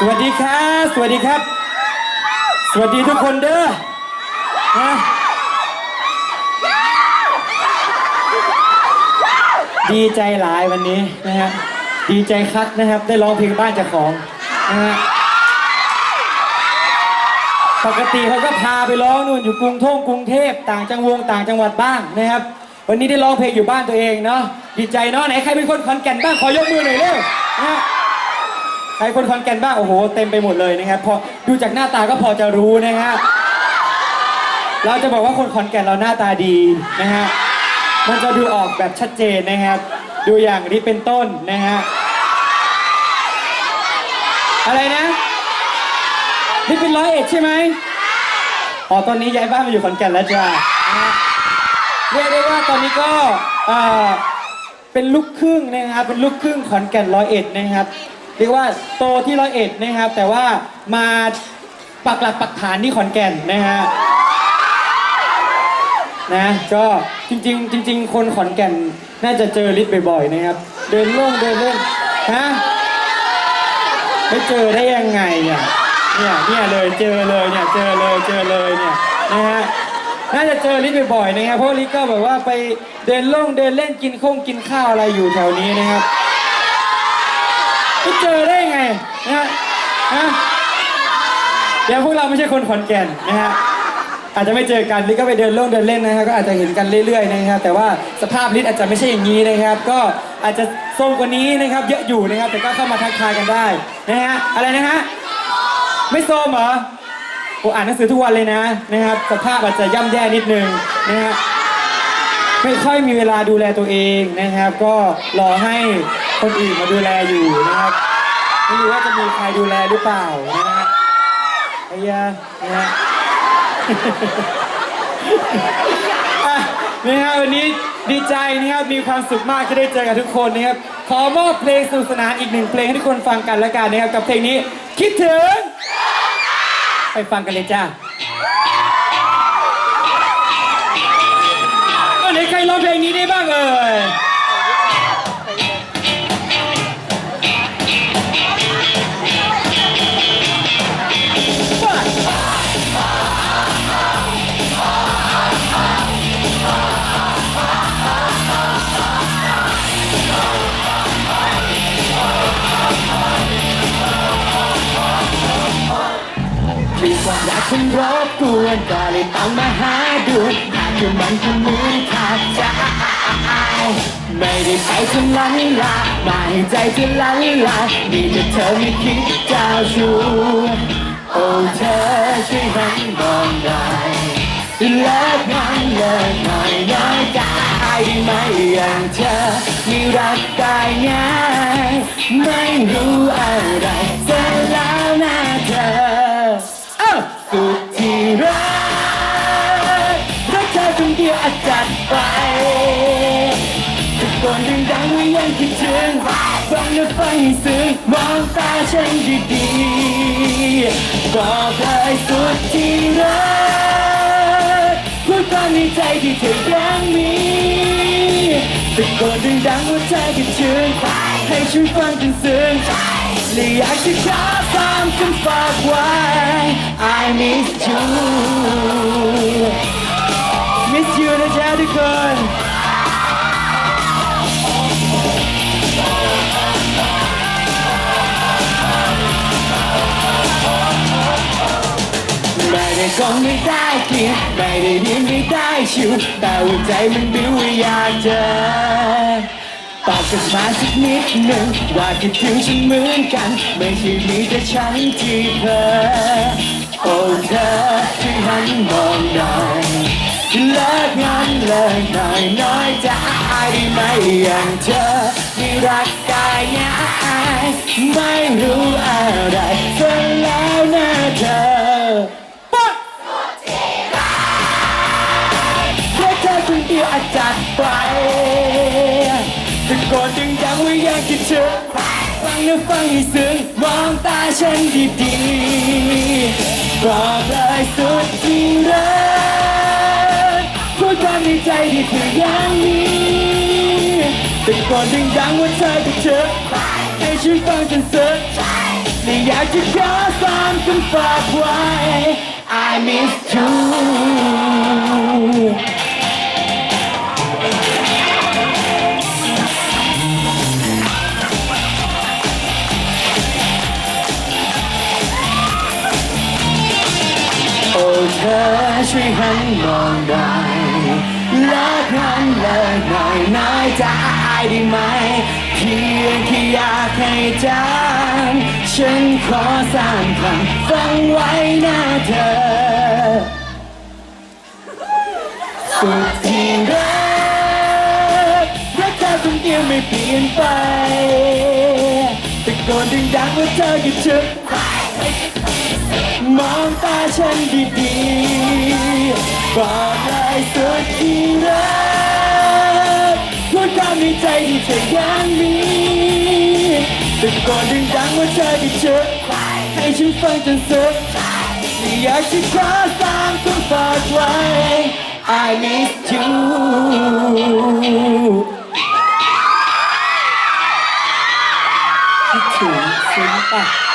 สวัสดีครับ สวัสดีครับ สวัสดีทุกคนเด้อนะดีใจหลายวันนี้นะฮะ ดีใจคักนะครับ ได้ร้องเพลงบ้านเจ้าของนะฮะ ปกติเขาก็พาไปร้องนู่นอยู่กรุงท่งกรุงเทพต่างจังหวงต่างจังหวัดบ้างนะครับ วันนี้ได้ร้องเพลงอยู่บ้านตัวเองเนาะ ดีใจเนาะไหนใครเป็นคนขอนแก่นบ้างขอยกมือหน่อยเร็วนะฮะ ใครคนขอนแก่นบ้างโอ้โหเต็มไปหมดเลยนะครับพอดูจากหน้าตาก็พอจะรู้นะฮะเราจะบอกว่าคนขอนแก่นเราหน้าตาดีนะฮะมันจะดูออกแบบชัดเจนนะครับ ดูอย่างนี้เป็นต้นนะฮะอะไรนะนี่เป็นร้อยเอ็ดใช่ไหมอ๋อตอนนี้ย้ายบ้านมาอยู่ขอนแก่นแล้วจ้าเรียกได้ว่าตอนนี้ก็อ่าเป็นลูกครึ่งนะครับเป็นลูกครึ่งขอนแก่นร้อยเอ็ดนะครับ เรียกว่าโตที่ร้อยเอ็ดนะครับ แต่ว่ามาปักหลักปักฐานที่ขอนแก่นนะฮะนะก็จริง ๆ จริง ๆ คนขอนแก่นน่าจะเจอลิศบ่อยๆนะครับ เดินล่งเดินเล่นฮะไม่เจอได้ยังไงอะเนี่ยเนี่ยเลยเจอเลยเนี่ยเจอเลยเจอเลยเนี่ยนะฮะน่าจะเจอลิศบ่อยๆนะครับเพราะลิศก็แบบว่าไปเดินล่งเดินเล่นกินข้งกินข้าวอะไรอยู่แถวนี้นะครับ ไม่เจอได้ยังไงนะฮะฮะเดี๋ยวพวกเราไม่ใช่คนขอนแก่นนะฮะอาจจะไม่เจอกันลิศก็ไปเดินโล่งเดินเล่นนะครับก็อาจจะเห็นกันเรื่อยๆนะครับ แต่ว่าสภาพลิศอาจจะไม่ใช่อย่างนี้นะครับ ก็อาจจะทรงกว่านี้นะครับ เยอะอยู่นะครับ แต่ก็เข้ามาทักทายกันได้นะฮะอะไรนะฮะไม่โซมเหรอผมอ่านหนังสือทุกวันเลยนะนะครับ สภาพอาจจะย่ำแย่นิดนึงนะฮะไม่ค่อยมีเวลาดูแลตัวเองนะครับ ก็รอให้ คนอื่นมาดูแลอยู่นะครับไม่รู้ว่าจะมีใครดูแลหรือเปล่านะฮะไอ้ยานะฮะอะนะฮะวันนี้ดีใจนะครับมีความสุขมากที่ได้เจอกับทุกคนนะครับขอมอบเพลงสนุกสนานอีกหนึ่งเพลงให้ทุกคนฟังกันแล้วกันนะครับกับเพลงนี้คิดถึง ไปฟังกันเลยจ้า มีความรักคนรบกวนก็เลยต้องมาหาด่วากคือมันคงเหมือนขาดใจไม่ได้ไปทำลันลามาให้ใจเธอลันลาดีแต่เธอไม่คิดเจ้าชู้โอ้เธอช่วยหันมองหน่อยเลิกงานเลิกหน่อยน้อยใจไหม่อย่างเธอมีรักได้ง่ายไม่รู้อะไรเสร็จแล้ว จจัดไปตะโกนดังๆว่ายังคิดถึงฟังและฟังให้ซึ้งมองตาฉันดีๆบอกเลยสุดที่รักพูดความในใจที่เธอยังมีตะโกนดังๆว่าใจคิดถึงให้ช่วยฟังจนซึ้งและอยากจะขอความคำฝากไว้ I miss you กองไม่ได้เกลียดไม่ได้เรียนไม่ได้ชิวแต่หัวใจมันบิ้วอยากเจอตอบกลับมาสักนิดหนึ่งว่าคิดถึงฉันเหมือนกัน ไม่ใช่มีแต่ฉันที่เพ้อโอ้เธอช่หันมองหน่อยเลิกงานเลิกหน่อยน้อยใจได้ไหมอย่างเธอมีรักกายง่ายไม่รู้อะไรเธอแล้วนะเธอ ไปตะโกนดึงดังว่ายังคิดถึงฟังและฟังให้ซึ้งมองตาฉันดีๆบอกเลยสุดที่รักพูดความในใจที่เธออยังมีตะโกนดึงดังว่าเธอคิดถึงให้ฉันฟังจนซึ้งและอยากจะขอสามคำฝากไว้ I miss you ธอช่วยหันมองหน่อยเลิกหันเลิกหน่อยน้อยใจได้ไหม เพียงแค่อยากให้จำฉันขอสามคำฟังไว้นะเธอ สุดที่รักรักเธอคนเดียวไม่เปลี่ยนไปตะโกนดังๆว่าเธอคิดถึง มองตาฉันดีๆบอกเลยสุดที่รักพูดความในใจที่เธอยังมีตะโกนดังๆว่าเธอคิดถึงให้ฉันฟังจนสุดอยากจะขอสามคำฝากไว้ I miss you คิดถึงซึ้งปะ